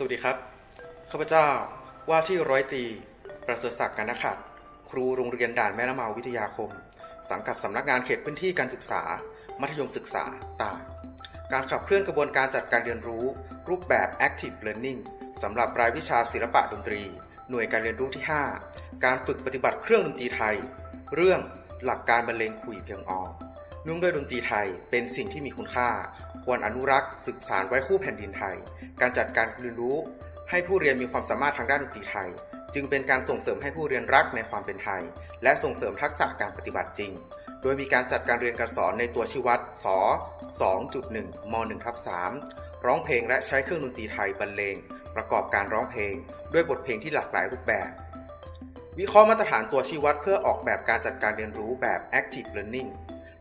สวัสดีครับ ข้าพเจ้าว่าที่ร้อยตรีประเสริฐศักดิ์กันขัดครูโรงเรียนด่านแม่ละเมาวิทยาคม สังกัดสำนักงานเขตพื้นที่การศึกษา มัธยมศึกษาตากการขับเคลื่อนกระบวนการจัดการเรียนรู้ รูปแบบ Active Learning สำหรับรายวิชาศิลปะดนตรี หน่วยการเรียนรู้ที่ 5 การฝึกปฏิบัติเครื่องดนตรีไทย เรื่องหลักการบรรเลงขลุ่ยเพียงออ เนื่องด้วยดนตรีไทยเป็นสิ่งที่มีคุณค่า ควรอนุรักษ์สืบสานไว้คู่แผ่นดินไทย การจัดการเรียนรู้ ให้ผู้เรียนมีความสามารถทางด้านดนตรีไทย จึงเป็นการส่งเสริมให้ผู้เรียนรักในความเป็นไทย และส่งเสริมทักษะการปฏิบัติจริง โดยมีการจัดการเรียนการสอนในตัวชี้วัดส2.1ม1ทับ3ร้องเพลงและใช้เครื่องดนตรีไทยบรรเลง ประกอบการร้องเพลง ด้วยบทเพลงที่หลากหลายรูปแบบวิเคราะห์มาตรฐานตัวชี้วัดเพื่อออกแบบการจัดการเรียนรู้แบบ Active Learning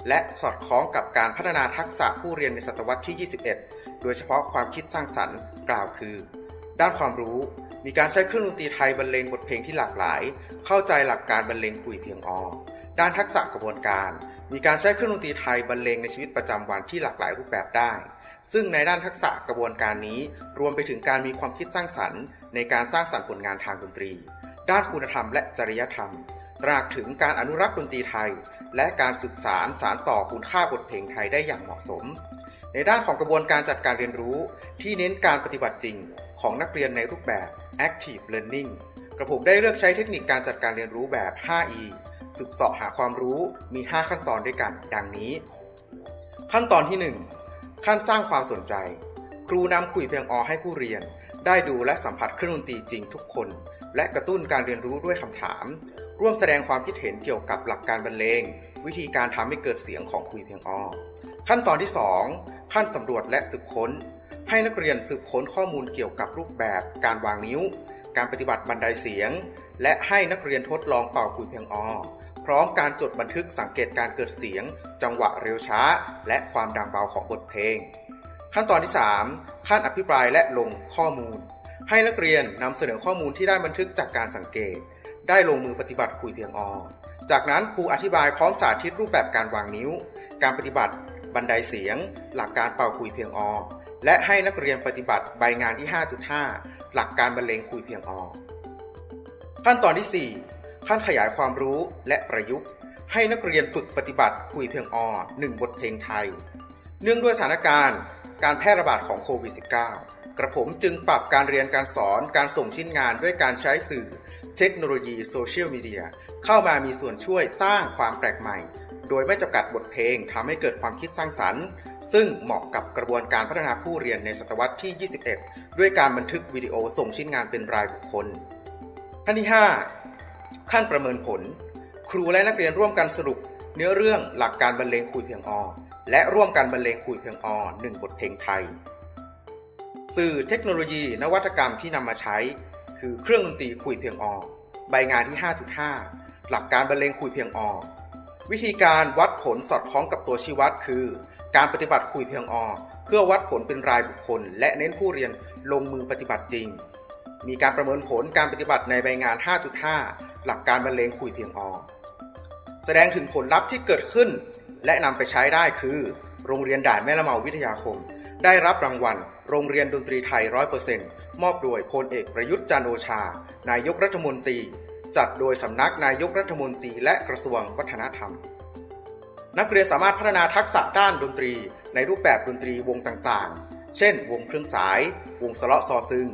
และสอดคล้องกับการพัฒนาทักษะผู้เรียนในศตวรรษที่ 21 โดยเฉพาะความคิดสร้างสรรค์กล่าวคือ ด้านความรู้มีการใช้เครื่องดนตรีไทยบรรเลงบทเพลงที่หลากหลาย เข้าใจหลักการบรรเลงกุยเพียงอด้านทักษะกระบวนการ มีการใช้เครื่องดนตรีไทยบรรเลงในชีวิตประจำวันที่หลากหลายรูปแบบได้ ซึ่งในด้านทักษะกระบวนการนี้ รวมไปถึงการมีความคิดสร้างสรรค์ ในการสร้างสรรค์ผลงานทางดนตรี ด้านคุณธรรมและจริยธรรม ตระหนักถึงการอนุรักษ์ดนตรีไทย และการศึกษารสารต่อคุณค่าบทเพลงไทยได้อย่างเหมาะสม ในด้านของกระบวนการจัดการเรียนรู้ ที่เน้นการปฏิบัติจริงของนักเรียนในรูปแบบ Active Learning กระผมได้เลือกใช้เทคนิคการจัดการเรียนรู้แบบ 5E สืบเสาะหาความรู้มี 5 ขั้นตอนด้วยกัน ดังนี้ ขั้นตอนที่ 1 ขั้นสร้างความสนใจ ครูนำคุยเพียงอให้ผู้เรียน ได้ดูและสัมผัสเครื่องดนตรีจริงทุกคน และกระตุ้นการเรียนรู้ด้วยคำถาม ร่วมแสดงความคิดเห็นเกี่ยวกับหลักการบรรเลง วิธีการทำให้เกิดเสียงของคุยเพียงอขั้นตอนที่ 2 ขั้นสำรวจและสืบค้น ให้นักเรียนสืบค้นข้อมูลเกี่ยวกับรูปแบบ การวางนิ้ว การปฏิบัติบันไดเสียง และให้นักเรียนทดลองเป่าคุยเพียงอพร้อมการจดบันทึกสังเกตการเกิดเสียง จังหวะเร็วช้า และความดังเบาของบทเพลง ขั้นตอนที่ 3 ขั้นอภิปรายและลงข้อมูล ให้นักเรียนนำเสนอข้อมูลที่ได้บันทึกจากการสังเกต ได้ลงมือปฏิบัติคุยเพียงอจากนั้นครูอธิบายพร้อมสาธิตรูปแบบการวางนิ้ว การปฏิบัติ บันไดเสียง หลักการเป่าคุยเพียงอและให้นักเรียนปฏิบัติใบงานที่ 5.5 หลักการบรรเลงคุยเพียงอขั้นตอนที่ 4 ขั้นขยายความรู้และประยุกต์ ให้นักเรียนฝึกปฏิบัติคุยเพียงอ1บทเพลงไทย เนื่องด้วยสถานการณ์การแพร่ระบาดของโควิด -19 กระผมจึงปรับการเรียนการสอนการส่งชิ้นงานด้วยการใช้สื่อ เทคโนโลยีโซเชียลมีเดียเข้ามามีส่วนช่วยสร้างความแปลกใหม่ โดยไม่จำกัดบทเพลงทำให้เกิดความคิดสร้างสรรค์ ซึ่งเหมาะกับกระบวนการพัฒนาผู้เรียนในศตวรรษที่ 21 ด้วยการบันทึกวิดีโอส่งชิ้นงานเป็นรายบุคคล ขั้นที่ 5 ขั้นประเมินผล ครูและนักเรียนร่วมกันสรุป เนื้อเรื่องหลักการบรรเลงคุยเพียงอและร่วมกันบรรเลงคุยเพียงอหนึ่งบทเพลงไทย สื่อเทคโนโลยี นวัตกรรมที่นำมาใช้ คือเครื่องดนตรีคุยเพียงอใบงานที่ 5.5 หลักการบรรเลงคุยเพียงอวิธีการวัดผลสอดคล้องกับตัวชี้วัดคือ การปฏิบัติคุยเพียงอเพื่อวัดผลเป็นรายบุคคล และเน้นผู้เรียนลงมือปฏิบัติจริง มีการประเมินผลการปฏิบัติในใบงาน 5.5 หลักการบรรเลงคุยเพียงอแสดงถึงผลลัพธ์ที่เกิดขึ้น และนำไปใช้ได้คือ โรงเรียนด่านแม่ละเมาวิทยาคม ได้รับรางวัล โรงเรียนดนตรีไทย 100% มอบโดยพลเอกประยุทธ์จันโอชา นายกรัฐมนตรี จัดโดยสำนักนายกรัฐมนตรีและกระทรวงวัฒนธรรม นักเรียนสามารถพัฒนาทักษะด้านดนตรีในรูปแบบดนตรีวงต่างๆ เช่น วงเครื่องสาย วงสเลาะซอซึง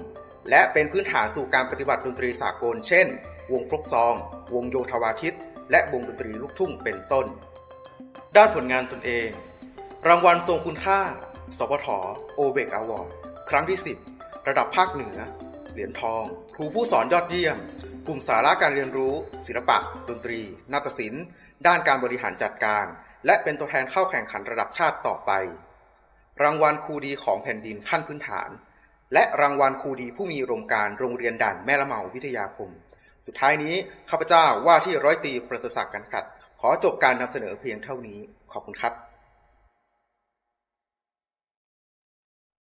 และเป็นพื้นฐานสู่การปฏิบัติดนตรีสากล เช่น วงฟลกซอง วงโยธวาทิต และวงดนตรีลูกทุ่งเป็นต้น ด้านผลงานตนเอง รางวัลทรงคุณค่าสปทโอเบกอวอร์ดครั้งที่ 10 ระดับภาคเหนือ เหรียญทอง ครูผู้สอนยอดเยี่ยม กลุ่มสาระการเรียนรู้ ศิลปะ ดนตรี นาฏศิลป์ ด้านการบริหารจัดการ และเป็นตัวแทนเข้าแข่งขันระดับชาติต่อไป รางวัลครูดีของแผ่นดินขั้นพื้นฐาน และรางวัลครูดีผู้มีอุดมการโรงเรียนด่านแม่ละเมาวิทยาคม สุดท้ายนี้ข้าพเจ้าว่าที่ร้อยตรีประเสริฐศักดิ์กันขัด ขอจบการนำเสนอเพียงเท่านี้ ขอบคุณครับ